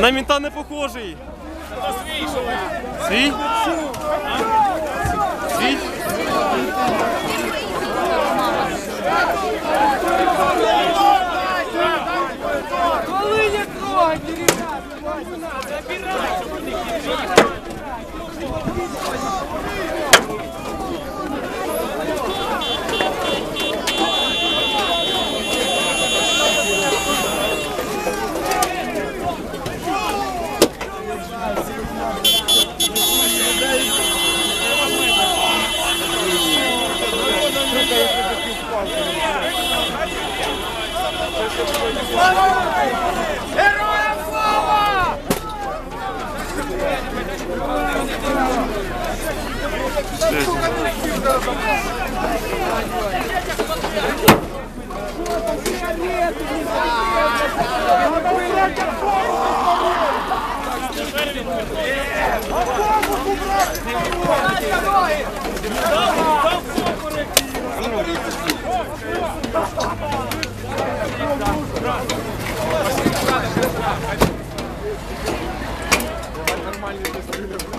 На мінта не похожий. Свій? Свій? Коли не трогайте, ребята! Героям слава! Автобус убрать! нормальний дистриб'ютор.